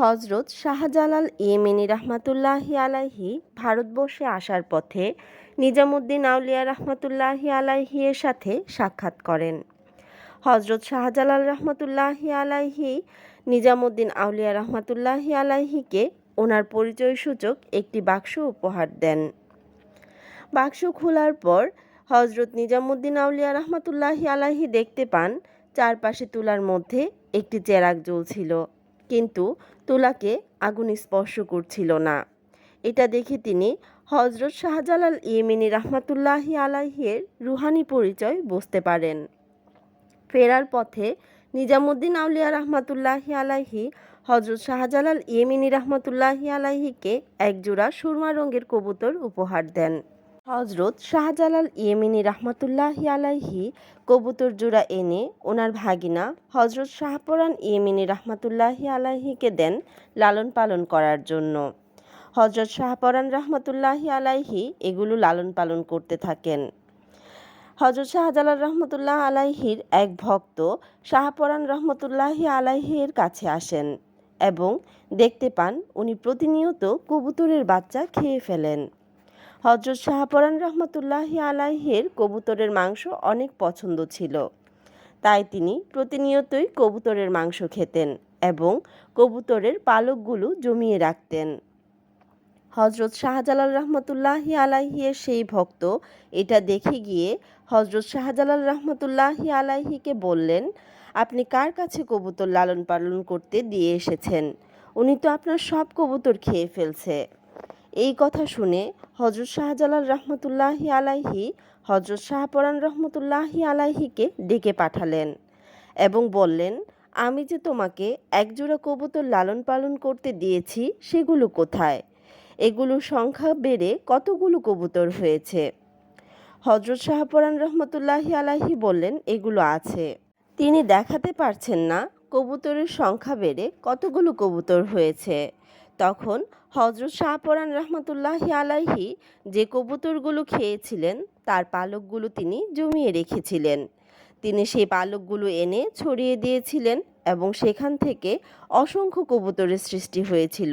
হজরত শাহজালাল ইয়েমেনি রহমাতুল্লাহি আলাহি ভারতবর্ষে আসার পথে নিজামুদ্দিন আউলিয়া রহমাতুল্লাহি আলাইহি এর সাথে সাক্ষাৎ করেন। হজরত শাহজালাল রহমতুল্লাহি আলাহি নিজামুদ্দিন আউলিয়া রহমাতুল্লাহি আলাহিকে ওনার পরিচয় সূচক একটি বাক্স উপহার দেন। বাক্স খোলার পর হজরত নিজামুদ্দিন আউলিয়া রহমাতুল্লাহি আলাহি দেখতে পান, চারপাশে তুলার মধ্যে একটি চেরাগ জ্বলছিল। কিন্তু তুলাকে আগুন স্পর্শ করছিল না। এটা দেখে তিনি হজরত শাহজালাল ইয়েমিনি রহমাতুল্লাহি আলাইহের রুহানি পরিচয় বুঝতে পারেন। ফেরার পথে নিজামুদ্দিন আউলিয়া রহমাতুল্লাহি আলাহি হজরত শাহজালাল ইয়েমিনি রহমাতুল্লাহি আলাহিকে একজোড়া সুরমা রঙের কবুতর উপহার দেন। হজরত শাহজালাল ইয়েমিনি রহমাতুল্লাহি আলাইহি কবুতর জোড়া এনে ওনার ভাগিনা হজরত শাহপরান ইয়েমিনি রহমাতুল্লাহি আলাইহিকে দেন লালন পালন করার জন্য। হজরত শাহপরান রহমতুল্লাহি আলাইহি এগুলো লালন পালন করতে থাকেন। হজরত শাহজালাল রহমতুল্লাহ আলাইহির এক ভক্ত শাহপরান রহমতুল্লাহি আলাইহির কাছে আসেন এবং দেখতে পান উনি প্রতিনিয়ত কবুতরের বাচ্চা খেয়ে ফেলেন। হজরত শাহপরান রহমতুল্লাহি আলাইহের কবুতরের মাংস অনেক পছন্দ ছিল। তাই তিনি প্রতিনিয়তই কবুতরের মাংস খেতেন এবং কবুতরের পালকগুলো জমিয়ে রাখতেন। হজরত শাহজালাল রহমতুল্লাহি আলাইহির সেই ভক্ত এটা দেখে গিয়ে হজরত শাহজালাল রহমতুল্লাহি আলাইহিকে বললেন, আপনি কার কাছে কবুতর লালন পালন করতে দিয়ে এসেছেন? উনি তো আপনার সব কবুতর খেয়ে ফেলছে। এই কথা শুনে হজরত শাহজালাল রহমতুল্লাহি আলাইহি হজরত শাহপরান রহমতুল্লাহি আলাইহিকে ডেকে পাঠালেন এবং বললেন, আমি যে তোমাকে একজোড়া কবুতর লালন পালন করতে দিয়েছি, সেগুলো কোথায়? এগুলোর সংখ্যা বেড়ে কতগুলো কবুতর হয়েছে? হজরত শাহপরান রহমতুল্লাহি আলাহি বললেন, এগুলো আছে। তিনি দেখাতে পারছেন না কবুতরের সংখ্যা বেড়ে কতগুলো কবুতর হয়েছে। তখন হজরত শাহপরান রহমতুল্লাহি আলাইহি যে কবুতরগুলো খেয়েছিলেন, তার পালকগুলো তিনি জমিয়ে রেখেছিলেন। তিনি সেই পালকগুলো এনে ছড়িয়ে দিয়েছিলেন এবং সেখান থেকে অসংখ্য কবুতরের সৃষ্টি হয়েছিল।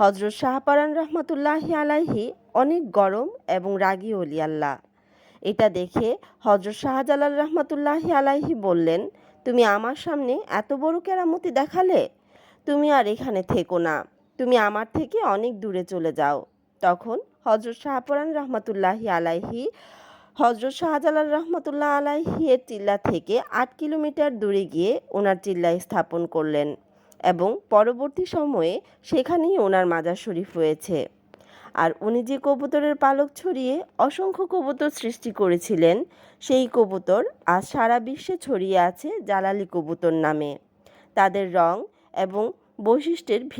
হজরত শাহপারান রহমতুল্লাহি আলাইহি অনেক গরম এবং রাগী অলি আল্লাহ। এটা দেখে হজরত শাহজালাল রহমতুল্লাহি আলাইহি বললেন, তুমি আমার সামনে এত বড় কেরামতি দেখালে? তুমি আর এখানে থেকো না। তুমি আমার থেকে অনেক দূরে চলে যাও। তখন হজরত শাহপরান রহমতুল্লাহি আলাইহি হজরত শাহজালাল রহমতুল্লাহ আলাইহি এর চিল্লা থেকে আট কিলোমিটার দূরে গিয়ে ওনার চিল্লা স্থাপন করলেন এবং পরবর্তী সময়ে সেখানেই ওনার মাজার শরীফ হয়েছে আর উনি যে কবুতরের পালক ছড়িয়ে অসংখ্য কবুতর সৃষ্টি করেছিলেন, সেই কবুতর আজ সারা বিশ্বে ছড়িয়ে আছে জালালি কবুতর নামে। তাদের রং এবং বৈশিষ্ট্যের ভিন্ন